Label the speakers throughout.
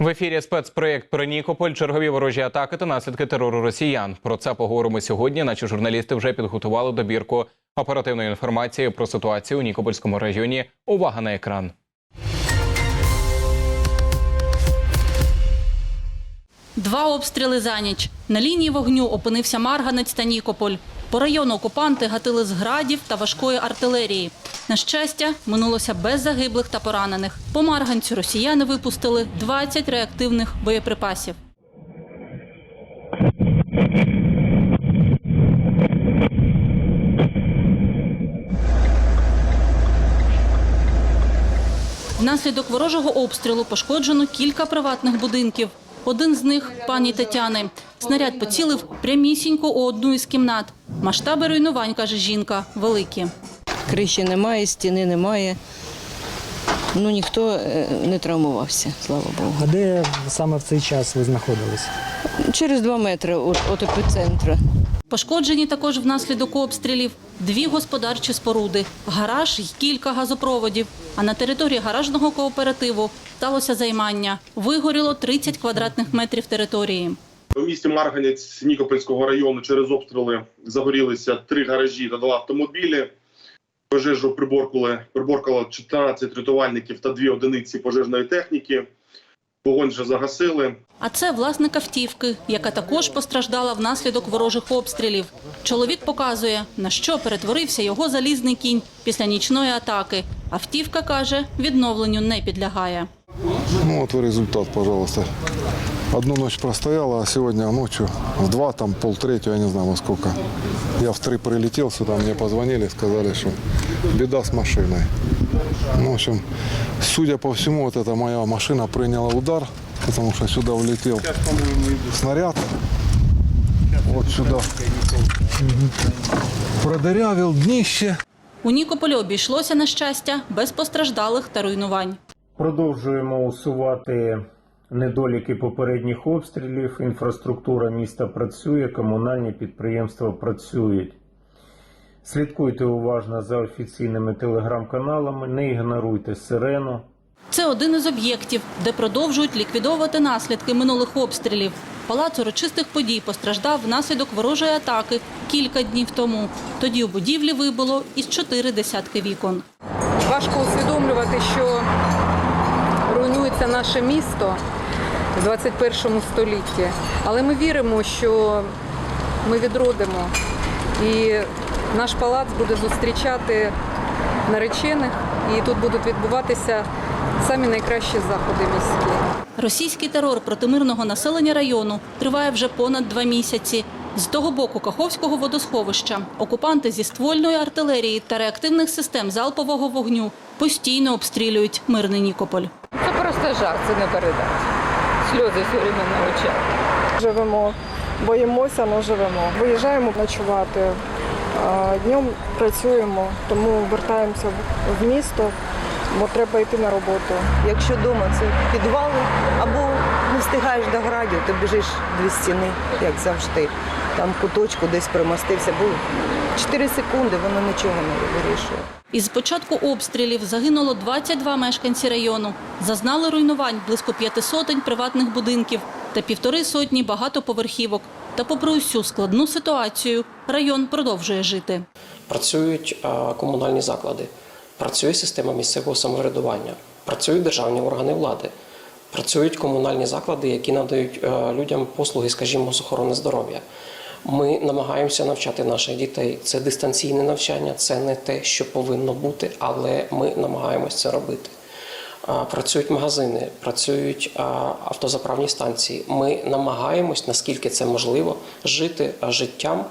Speaker 1: В ефірі спецпроєкт про Нікополь, чергові ворожі атаки та наслідки терору росіян. Про це поговоримо сьогодні. Наші журналісти вже підготували добірку оперативної інформації про ситуацію у Нікопольському районі. Увага на екран.
Speaker 2: Два обстріли за ніч. На лінії вогню опинився Марганець та Нікополь. По району окупанти гатили з градів та важкої артилерії. На щастя, минулося без загиблих та поранених. По Марганцю росіяни випустили 20 реактивних боєприпасів. Внаслідок ворожого обстрілу пошкоджено кілька приватних будинків. Один з них пані Тетяни. Снаряд поцілив прямісінько у одну із кімнат. Масштаби руйнувань, каже жінка, великі.
Speaker 3: Криші немає, стіни немає. Ну ніхто е, не травмувався, слава Богу.
Speaker 4: А де саме в цей час ви знаходились?
Speaker 3: Через два метри від, від епіцентру.
Speaker 2: Пошкоджені також внаслідок обстрілів дві господарчі споруди, гараж і кілька газопроводів. А на території гаражного кооперативу сталося займання. Вигоріло 30 квадратних метрів території.
Speaker 5: У місті Марганець Нікопольського району через обстріли загорілися три гаражі та два автомобілі. Пожежу приборкали, приборкало 14 рятувальників та дві одиниці пожежної техніки. Вогонь вже загасили.
Speaker 2: А це власник автівки, яка також постраждала внаслідок ворожих обстрілів. Чоловік показує, на що перетворився його залізний кінь після нічної атаки. Автівка каже, відновленню не підлягає.
Speaker 6: Ну вот и результат, пожалуйста. Одну ночь простояла, а сегодня ночью в два, там полтретьего, я не знаю во сколько. Я в три прилетел сюда, мне позвонили, сказали, что беда с машиной. Ну, в общем, судя по всему, вот эта моя машина приняла удар, потому что сюда улетел снаряд. Вот сюда. Продырявил днище.
Speaker 2: У Нікополі обійшлося на щастя без постраждалих та руйнувань.
Speaker 7: Продовжуємо усувати недоліки попередніх обстрілів. Інфраструктура міста працює, комунальні підприємства працюють. Слідкуйте уважно за офіційними телеграм-каналами, не ігноруйте сирену.
Speaker 2: Це один із об'єктів, де продовжують ліквідовувати наслідки минулих обстрілів. Палац урочистих подій постраждав внаслідок ворожої атаки кілька днів тому. Тоді у будівлі вибуло із чотири десятки вікон.
Speaker 8: Важко усвідомлювати, що руйнується наше місто в 21 столітті. Але ми віримо, що ми відродимо. І наш палац буде зустрічати наречених, і тут будуть відбуватися самі найкращі заходи міські.
Speaker 2: Російський терор проти мирного населення району триває вже понад два місяці. З того боку Каховського водосховища окупанти зі ствольної артилерії та реактивних систем залпового вогню постійно обстрілюють мирний Нікополь.
Speaker 8: Це просто жах, це не передати. Сльози все время на очах.
Speaker 9: Живемо, боїмося, але живемо. Виїжджаємо ночувати. Днем працюємо, тому вертаємося в- місто, бо треба йти на роботу.
Speaker 10: Якщо вдома це підвали або не встигаєш до градів, то біжиш дві стіни, як завжди. Там куточку десь примостився, бо 4 секунди воно нічого не вирішує.
Speaker 2: Із початку обстрілів загинуло 22 мешканці району. Зазнали руйнувань близько п'яти сотень приватних будинків та півтори сотні багатоповерхівок. Та попри усю складну ситуацію, район продовжує жити.
Speaker 11: Працюють комунальні заклади, працює система місцевого самоврядування, працюють державні органи влади, працюють комунальні заклади, які надають е, людям послуги, скажімо, з охорони здоров'я. Ми намагаємося навчати наших дітей. Це дистанційне навчання, це не те, що повинно бути, але ми намагаємось це робити. Працюють магазини, працюють автозаправні станції. Ми намагаємось, наскільки це можливо, жити життям,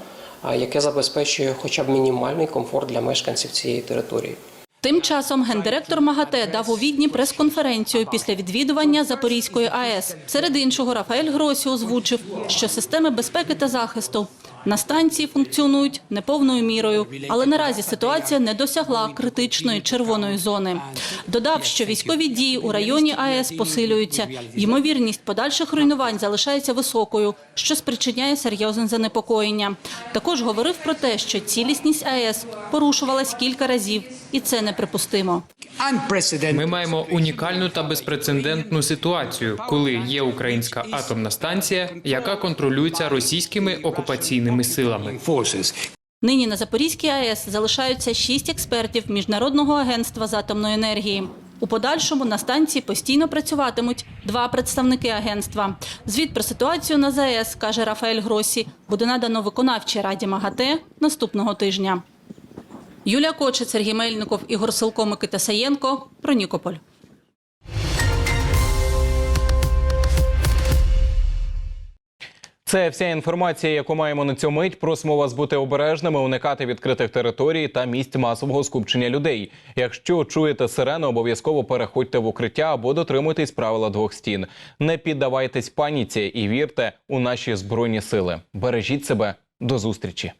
Speaker 11: яке забезпечує хоча б мінімальний комфорт для мешканців цієї території.
Speaker 2: Тим часом гендиректор МАГАТЕ дав у Відні прес-конференцію після відвідування Запорізької АЕС. Серед іншого, Рафаель Гросі озвучив, що системи безпеки та захисту на станції функціонують неповною мірою, але наразі ситуація не досягла критичної червоної зони. Додав, що військові дії у районі АЕС посилюються. Ймовірність подальших руйнувань залишається високою, що спричиняє серйозне занепокоєння. Також говорив про те, що цілісність АЕС порушувалась кілька разів, і це неприпустимо.
Speaker 12: Ми маємо унікальну та безпрецедентну ситуацію, коли є українська атомна станція, яка контролюється російськими окупаційними силами.
Speaker 2: Нині на Запорізькій АЕС залишаються шість експертів Міжнародного агентства з атомної енергії. У подальшому на станції постійно працюватимуть два представники агентства. Звіт про ситуацію на ЗАЕС, каже Рафаель Гросі, буде надано виконавчій раді МАГАТЕ наступного тижня. Юлія Кочет, Сергій Мельников, Ігор Силко, Микита Саєнко. Про Нікополь.
Speaker 1: Це вся інформація, яку маємо на цю мить. Просимо вас бути обережними, уникати відкритих територій та місць масового скупчення людей. Якщо чуєте сирену, обов'язково переходьте в укриття або дотримуйтесь правила двох стін. Не піддавайтесь паніці і вірте у наші збройні сили. Бережіть себе до зустрічі.